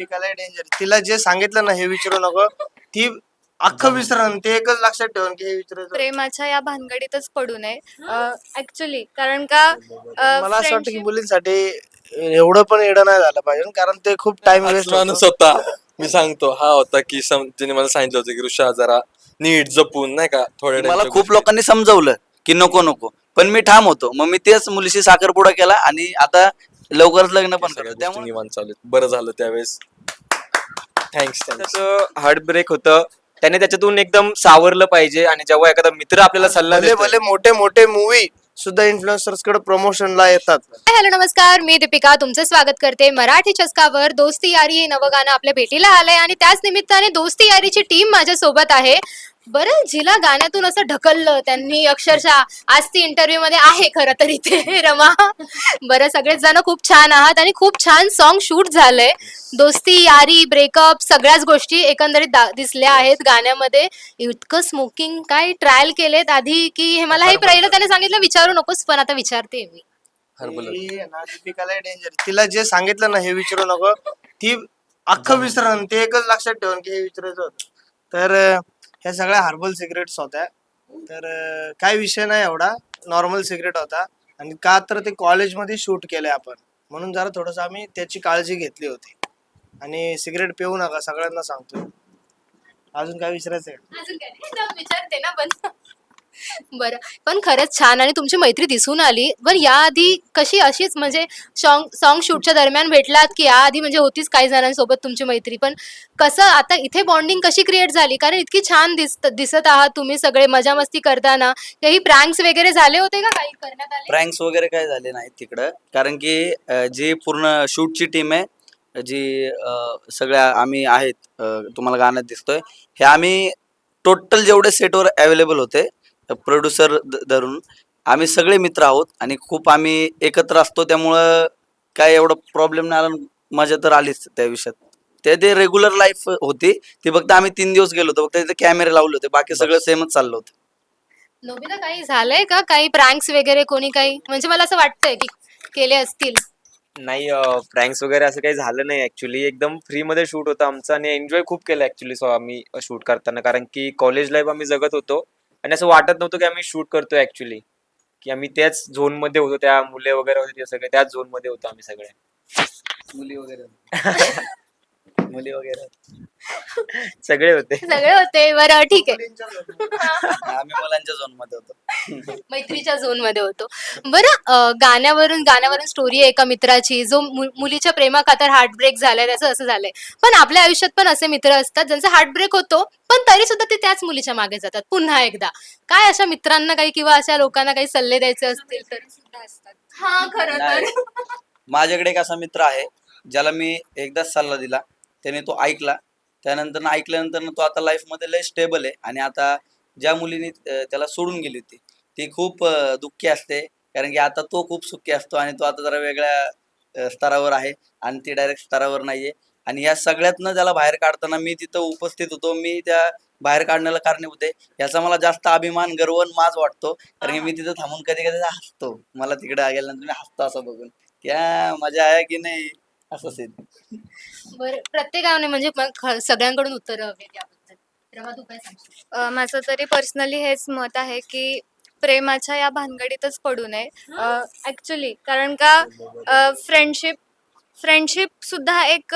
दीपिकाला danger तिला जे सांगितलं ना हे विचारू नको. ती अख्खं विसरण ते एकच लक्षात ठेवून की हे विचारायचं प्रेमाच्या या भानगडीतच पडू नये. ऍक्च्युली कारण का अ, मला असं वाटतं की friendship- मुलींसाठी एवढं पण एवढं नाही झालं पाहिजे कारण ते खूप टाइम वेस्ट माणूस होता. मी सांगतो हा होता की सम तिने मला सांगितलं होतं की ऋषा जरा नीट जपून नाही का थोड्या मला खूप गोष्टी. लोकांनी समजवलं की नको नको. पण मी ठाम होतो. मग मी तेच मुलीशी साखरपुडा केला आणि आता लवकरच लग्न पण सगळ्या करतो गोष्टी त्यामुळे निवांत चालू आहेत. बरं झालं त्यावेळेस. थँक्स थँक्स त्याचं हार्ट ब्रेक होतं. त्याने त्याच्यातून एकदम सावरलं पाहिजे आणि जेव्हा एखादा मित्र आपल्याला सल्ला भले देतोय, भले मोठे मोठे मूवी सुद्धा इन्फ्लुएन्सर्सकडे प्रमोशनला येतात. हॅलो नमस्कार. मी दीपिका. तुमचं स्वागत करते मराठी चस्कावर. दोस्ती यारी हे नवं गाणं आपल्या भेटीला आलंय आणि त्याच निमित्ताने दोस्ती यारीची टीम माझ्या सोबत आहे. बरं जिला गाण्यातून असं ढकललं त्यांनी अक्षरशः आज ती इंटरव्ह्यू मध्ये आहे खरं तर इथे रमा. बरं सगळेच जण खूप छान आहात आणि खूप छान सॉन्ग शूट झालंय. दोस्ती यारी ब्रेकअप सगळ्याच गोष्टी एकंदरीत दिसल्या आहेत गाण्यामध्ये. इतकं स्मोकिंग काय ट्रायल केलेत आधी की हे मला हे पहिलं त्याने सांगितलं विचारू नकोस पण आता विचारते मी. दीपिकाला डेंजर तिला जे सांगितलं ना हे विचारू नको. ती अख्खं विसरण ते एकच लक्षात ठेवून की हे विचारायचं होतं. तर ह्या सगळ्या हर्बल सिगरेट्स होत्या. तर काय विषय नाही एवढा. नॉर्मल सिगरेट होता. आणि का तर ते कॉलेजमध्ये शूट केले आपण. म्हणून जरा थोडस आम्ही त्याची काळजी घेतली होती. आणि सिगरेट पिऊ नका सगळ्यांना सांगतो अजून काय विचारायचं आहे अजून काय? नाही, विचारते ना पण. बरं. पण खरंच छान आणि तुमची मैत्री दिसून आली. पण याआधी कशी अशीच म्हणजे सॉन्ग सॉन्ग शूटच्या दरम्यान भेटलात की याआधी म्हणजे होतीच काही जणांसोबत तुमची मैत्री. पण कसं आता इथे बॉन्डिंग कशी क्रिएट झाली? कारण इतकी छान दिसत दिसत आहात तुम्ही सगळे मजा मस्ती करताना. काही प्रँक्स वगैरे झाले होते का काही करण्यात आले? प्रँक्स वगैरे काय झाले नाहीत तिकडं. कारण की अं, जी पूर्ण शूटची टीम आहे जी अं, सगळ्या आम्ही आहेत अं, तुम्हाला गाण्यात दिसतोय हे आम्ही टोटल जेवढे सेटवर अवेलेबल होते प्रोड्युसर धरून आम्ही सगळे मित्र आहोत आणि खूप आम्ही एकत्र असतो त्यामुळं काय एवढा प्रॉब्लेम नाही आला. मजा तर आलीच त्या विषयात. ते ते रेग्युलर लाईफ होती ती फक्त आम्ही तीन दिवस गेलो होतो. फक्त तिथे कॅमेरे लावले होते. बाकी सगळं सेमच चाललं होतं. नोबिता काही झालंय का? काही प्रँक्स वगैरे कोणी काही? म्हणजे मला असं वाटतंय की केले असतील. नाही प्रँक्स वगैरे असं काही झालं नाही. ऍक्च्युली एकदम फ्री मध्ये शूट होतं आमचं आणि एन्जॉय खूप केलं ऍक्च्युली सो आम्ही शूट करताना. कारण की कॉलेज लाईफ आम्ही जगत होतो. आणि असं वाटत नव्हतं की आम्ही शूट करतोय ऍक्च्युली की आम्ही त्याच झोनमध्ये होतो त्या मुले वगैरे होते ते सगळे त्याच झोनमध्ये होतो आम्ही सगळे. मुली वगैरे मुली वगैरे सगळे होते. सगळे होते बरं ठीक आहे. आम्ही मुलांच्या झोनमध्ये होतो. मैत्रीच्या झोनमध्ये होतो. बरं अं, गाण्यावरून गाण्यावरून स्टोरी आहे एका मित्राची. जो मु- मुलीच्या प्रेमाखातर हार्ट ब्रेक झालाय त्याचं असं झालंय. पण आपल्या आयुष्यात पण असे मित्र असतात ज्यांचा हार्ट ब्रेक होतो पण तरी सुद्धा ते त्याच मुलीच्या मागे जातात पुन्हा एकदा. काय अशा मित्रांना काही किंवा अशा लोकांना काही सल्ले द्यायचे असतील तर? हा खरं तर. नाही. माझ्याकडे एक असा मित्र आहे ज्याला मी एकदाच सल्ला दिला. त्याने तो ऐकला. त्यानंतर ऐकल्यानंतर तो आता लाईफमध्ये लय स्टेबल आहे. आणि आता ज्या मुलीने त्याला सोडून गेली होती ती खूप दुःखी असते. कारण की आता तो खूप सुखी असतो आणि तो आता जरा वेगळ्या स्तरावर आहे आणि ती डायरेक्ट स्तरावर नाहीये. आणि या सगळ्यातनं त्याला बाहेर काढताना मी तिथं उपस्थित होतो मी त्या बाहेर काढण्याला कारणीभूत आहे याचा मला जास्त अभिमान गर्व आणि माज वाटतो. कारण की मी तिथं थांबून कधी कधी हसतो. मला तिकडे गेल्यानंतर मी हसतो असं बघून. क्या मजा आहे की नाही? असंच आहे बरं प्रत्येकाने म्हणजे मग ख- सगळ्यांकडून उत्तर हवी याबद्दल. रमा तू काय सांगशील? अ, माझं तरी पर्सनली हेच मत आहे की प्रेमाच्या या भानगडीतच पडू नये. ऍक्च्युली कारण का फ्रेंडशिप फ्रेंडशिप सुद्धा एक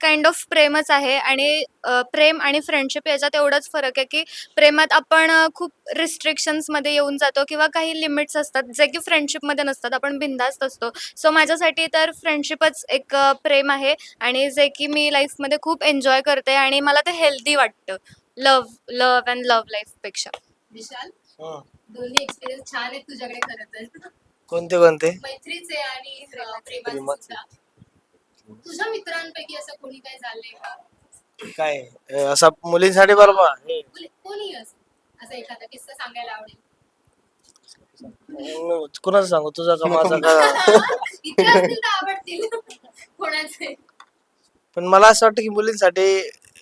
काइंड ऑफ प्रेमच आहे आणि अ, प्रेम आणि फ्रेंडशिप याच्यात एवढाच फरक आहे की प्रेमात आपण अ, खूप रिस्ट्रिक्शन्समध्ये येऊन जातो किंवा काही लिमिट्स असतात जे की फ्रेंडशिपमध्ये नसतात आपण बिंदास्त असतो. सो माझ्यासाठी तर फ्रेंडशिपच एक अ, प्रेम आहे आणि जे की मी लाईफमध्ये खूप एन्जॉय करते आणि मला ते हेल्दी वाटतं. लव लव अँड लव्ह लाईफपेक्षा विशाल हं. दोन्ही एक्सपिरियन्स छान आहेत तुझ्याकडे खरं तर. कोणते कोणते? मैत्रीचे आणि अं, प्रेमाचे. सुद्धा. तुझ्या मित्रांपैकी असं कोणी काय झालंय का? काय? अं, असा मुलींसाठी बरोबर? कोणी- कोणी असं. असा एखादा किस्सा सांगायला आवडेल? कुणाचं सांगू? तुझा का माझा का? इथे असतील तर आवडतील. कोणाचे? पण मला असं वाटतं की मुलींसाठी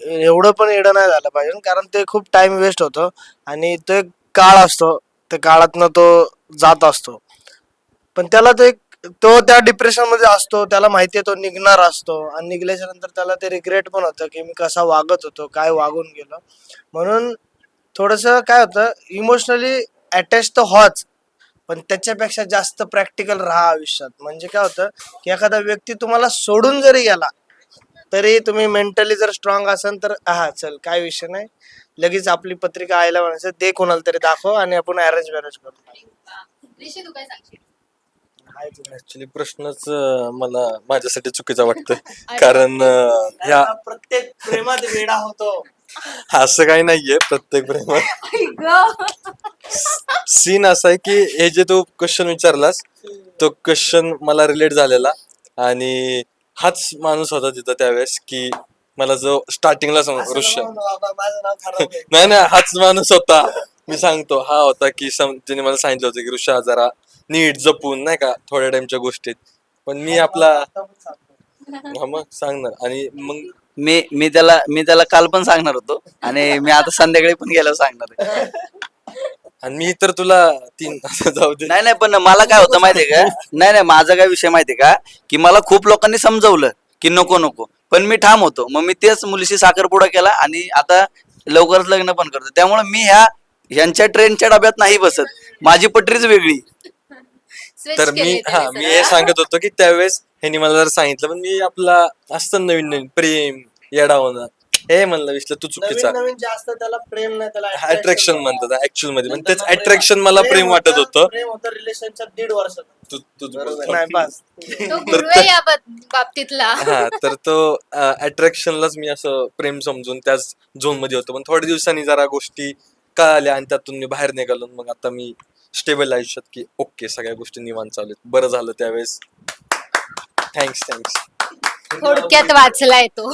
एवढं पण एवढं नाही झालं पाहिजे कारण ते खूप टाइम वेस्ट होतो आणि तो एक काळ असतो. त्या काळातनं तो जात असतो. पण त्याला तो एक तो त्या डिप्रेशनमध्ये असतो त्याला माहितीये तो निघणार असतो. आणि निघल्याच्या नंतर त्याला ते रिग्रेट पण होतं की मी कसा वागत होतो काय वागून गेलो. म्हणून थोडस काय होतं इमोशनली अटॅच तर होच पण त्याच्यापेक्षा जास्त प्रॅक्टिकल राहा आयुष्यात. म्हणजे काय होतं की एखादा व्यक्ती तुम्हाला सोडून जरी गेला तरी तुम्ही मेंटली जर स्ट्रॉंग असाल तर हा चल काय विषय नाही. लगेच आपली पत्रिका आयला म्हणायचं दे कोणाला तरी दाखव आणि आपण अरेंज मॅरेज करू. ऍक्च्युली प्रश्नच अं, मला माझ्यासाठी चुकीचा वाटतोय. कारण अं, ह्या प्रत्येक प्रेमात वेडा होतो. असं काही नाहीये प्रत्येक प्रेमात. सीन असा आहे की हे जे तू क्वेश्चन विचारलास तो क्वेश्चन मला रिलेट झालेला. आणि हाच माणूस होता तिथं त्यावेळेस की मला जो स्टार्टिंगला असं ऋष्य नको म्हणू बाबा, माझं नाव खराब आहे. नाही नाही हाच माणूस होता. मी सांगतो हा होता की सम ज्याने मला सांगितलं होतं की ऋषा जरा नीट जपून नाही का थोड्या टाइमच्या गोष्टीत. पण मी आपला. हा मग सांगणार. आणि मग मी मी त्याला मी त्याला काल पण सांगणार होतो. आणि मी आता संध्याकाळी पण गेल्यावर सांगणार आहे. आणि मी तर तुला तीन जाऊ दे. नाही नाही पण मला काय होतं माहितीये का? नाही नाही माझा काय विषय माहितीये का? की मला खूप लोकांनी समजवलं की नको नको. पण मी ठाम होतो. मग मी तेच मुलीशी साखरपुडा केला आणि आता लवकरच लग्न पण करतो. त्यामुळे मी ह्या ह्यांच्या ट्रेनच्या डब्यात नाही बसत. माझी पटरीच वेगळी. तर मी हा मी. हे सांगत होतो की त्यावेळेस ह्यांनी मला जर सांगितलं पण मी आपला असतं नवीन नवीन प्रेम येडा होणार हे म्हणलं विश्ले तू चुकीचा नवीन नवीन जास्त त्याला प्रेम नाही त्याला अट्रॅक्शन म्हणतात ऍक्च्युअलमध्ये. पण तेच नंतर अट्रॅक्शन मला प्रेम वाटत होतं प्रेम होतं रिलेशनच्या दीड वर्षात तू तूच नाही बोलतो. बस. तो गुरु आहे या बाब- बाबतीतला. हा तर तो अट्रॅक्शनलाच मी असं प्रेम समजून त्याच झोनमध्ये होतो. पण थोड्या दिवसांनी जरा गोष्टी कळाल्या आणि त्यातून मी बाहेर निघालो मग आता मी स्टेबल आयुष्यात की ओके सगळ्या गोष्टी निवांत चालू आहेत. बरं झालं त्यावेळेस. थँक्स थँक्स थोडक्यात वाचलाय तो.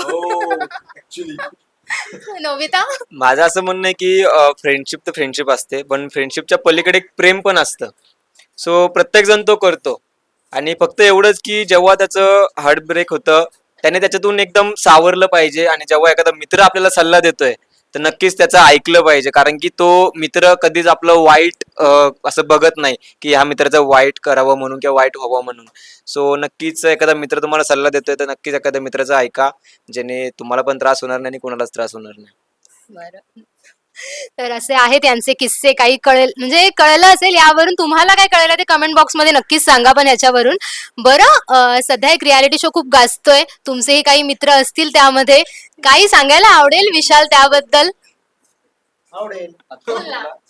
नोबिता माझं असं म्हणणं आहे की फ्रेंडशिप तर फ्रेंडशिप असते पण फ्रेंडशिपच्या पलीकडे एक प्रेम पण असतं. सो प्रत्येक जण तो करतो. आणि फक्त एवढंच की जेव्हा त्याचं हार्ट ब्रेक होतं त्याने त्याच्यातून एकदम सावरलं पाहिजे. आणि जेव्हा एखादा मित्र आपल्याला सल्ला देतोय तर नक्कीच त्याचं ऐकलं पाहिजे. कारण की तो मित्र कधीच आपलं वाईट असं बघत नाही की ह्या मित्राचं वाईट करावं म्हणून किंवा वाईट व्हावं म्हणून. सो नक्कीच एखादा मित्र तुम्हाला सल्ला देतोय तर नक्कीच एखाद्या मित्राचा ऐका. ज्याने तुम्हाला पण त्रास होणार नाही आणि कोणालाच त्रास होणार नाही. बरं. तर असे आहेत यांचे किस्से. काही कळेल म्हणजे कळलं असेल यावरून तुम्हाला काय कळलं ते कमेंट बॉक्समध्ये नक्कीच सांगा पण याच्यावरून. बरं सध्या एक रियालिटी शो खूप गाजतोय. तुमचेही काही मित्र असतील त्यामध्ये. काही सांगायला आवडेल विशाल त्याबद्दल? आवडेल.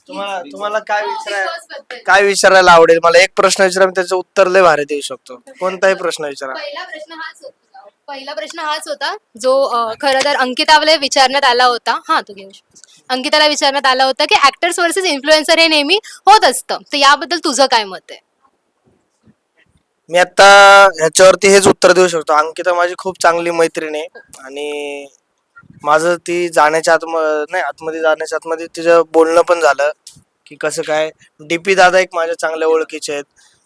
तुम्हाला तुम्हाला काय विचारायला काय विचारायला आवडेल? मला एक प्रश्न विचारा मी त्याचं उत्तर लय भारी देऊ शकतो. कोणताही प्रश्न विचारा. पहिला प्रश्न हाच होता. पहिला प्रश्न हाच होता जो खर खरं तर अंकिताला विचारण्यात आला होता. हा तू घेऊ शकतो. अंकिताला विचारण्यात आला होता की ऍक्टर्स वर्सेस इन्फ्लुएन्सर हे नेहमी होत असतं. तर याबद्दल तुझं काय मत आहे? मी आता ह्याच्यावरती हेच उत्तर देऊ शकतो. अंकिता माझी खूप चांगली मैत्रीण आहे आणि माझं ती जाण्याच्या आत नाही आतमध्ये जाण्याच्या आतमध्ये तिचं बोलणं पण झालं की कसं काय डीपी दादा एक माझ्या चांगल्या ओळखीचे आहेत.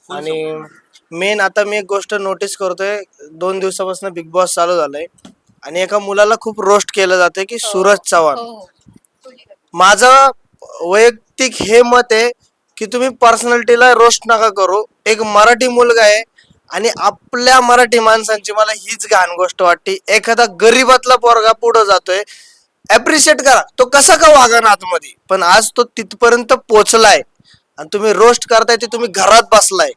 आणि मेन आता मी एक गोष्ट नोटीस करतोय. दोन दिवसापासून बिग बॉस चालू झालंय. आणि एका मुलाला खूप रोस्ट केलं जातंय की सूरज चव्हाण. हो माझं वैयक्तिक हे मत आहे की तुम्ही पर्सनॅलिटीला रोस्ट नका करू. एक मराठी मुलगा आहे आणि आपल्या मराठी माणसांची मला हीच घाण गोष्ट वाटते. एखादा गरीबातला पोरगा पुढं जातोय अप्रिशिएट करा. तो कसा का वागा ना आतमध्ये? पण आज तो तिथपर्यंत पोचलाय. आणि तुम्ही रोस्ट करताय ते तुम्ही घरात बसलाय.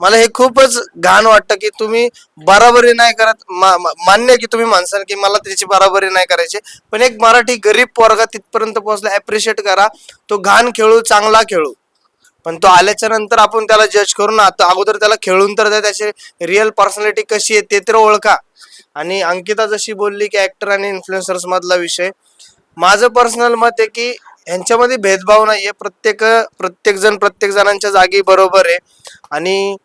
मला हे खूपच घाण वाटतं की तुम्ही बराबरी नाही करत. मा- मा- मान्य की तुम्ही माणसाल की मला त्याची बराबरी नाही करायची. पण एक मराठी गरीब पोरगा तिथपर्यंत पोहोचला अप्रिशिएट करा. तो घाण खेळू चांगला खेळू. पण तो आल्याच्यानंतर आपण त्याला जज करू ना. आता अगोदर त्याला खेळून तर त्याची रिअल पर्सनॅलिटी कशी आहे ते तर ओळखा. आणि अंकिता जशी बोलली की ऍक्टर आणि इन्फ्लुएन्सर्स मधला विषय. माझं पर्सनल मत आहे की यांच्यामध्ये भेदभाव नाहीये. प्रत्येक प्रत्येक जण प्रत्येक जणांच्या जागी बरोबर आहे. आणि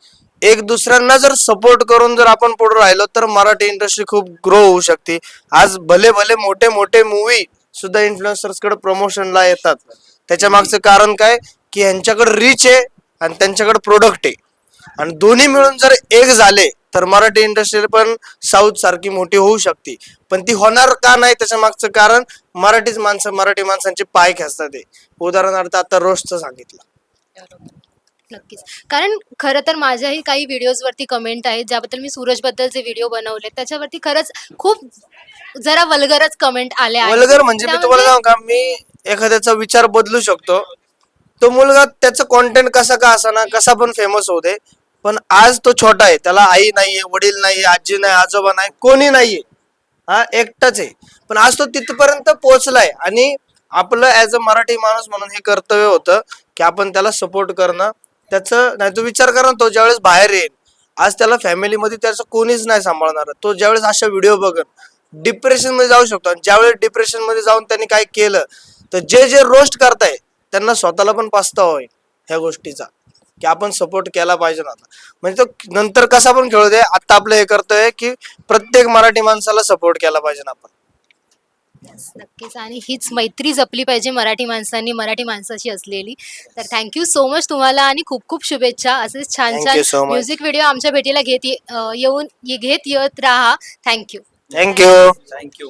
एक दुसऱ्यांना जर सपोर्ट करून जर आपण पुढे राहिलो तर मराठी इंडस्ट्री खूप ग्रो होऊ शकते. आज भले भले मोठे मोठे मूवी सुद्धा इन्फ्लुएन्सर्सकडे प्रमोशनला येतात. त्याच्या मागचं कारण काय? की यांच्याकडे रीच आहे आणि त्यांच्याकडे प्रोडक्ट आहे. आणि दोन्ही मिळून जर एक झाले तर मराठी इंडस्ट्री पण साऊथ सारखी मोठी होऊ शकते. पण ती होणार का नाही त्याच्या मागचं कारण मराठीच माणसं मराठी माणसांचे पाय खेचतात ते उदाहरणार्थ आता रोस्टचं सांगितलं. नक्कीच. कारण खरं तर माझ्याही काही व्हिडिओजवरती कमेंट आहेत ज्याबद्दल मी सूरजबद्दल जे व्हिडिओ बनवले त्याच्यावरती खरंच खूप जरा वल्गरच कमेंट आल्या आहेत. वल्गर म्हणजे मी तुम्हाला सांगू का? मी एखाद्याचा विचार बदलू शकतो. तो मुलगा त्याचं कॉन्टेंट कसा का असा ना कसा पण फेमस होऊ दे पण आज तो छोटा आहे. त्याला आई नाहीये वडील नाहीये आजी नाही आजोबा नाही कोणी नाहीये. हा एकटाच आहे. पण आज तो तिथपर्यंत पोहोचलाय आणि आपलं ऍज अ मराठी माणूस म्हणून हे कर्तव्य होतं की आपण त्याला सपोर्ट करणं. त्याचं नाही तो विचार करा ना, तो ज्यावेळेस बाहेर येईल आज त्याला फॅमिलीमध्ये त्याचं कोणीच नाही सांभाळणार. तो ज्यावेळेस अशा व्हिडिओ बघन डिप्रेशनमध्ये जाऊ शकतो. आणि ज्यावेळेस डिप्रेशनमध्ये जाऊन त्यांनी काय केलं तर जे जे रोस्ट करताय त्यांना स्वतःला पण पस्तावा होईल ह्या गोष्टीचा. की आपण सपोर्ट केला पाहिजे ना आता. म्हणजे तो नंतर कसा पण खेळू दे आता आपलं हे करतोय की प्रत्येक मराठी माणसाला सपोर्ट केला पाहिजे ना आपण. नक्कीच. आणि हीच मैत्री जपली पाहिजे मराठी माणसांनी मराठी माणसाची असलेली. तर थँक्यू सो मच तुम्हाला आणि खूप खूप शुभेच्छा. असेच छान Thank छान you so much. Music video आमच्या भेटीला घेत ये- अं, येऊन ये- घेत येत राहा. Thank you thank you thank you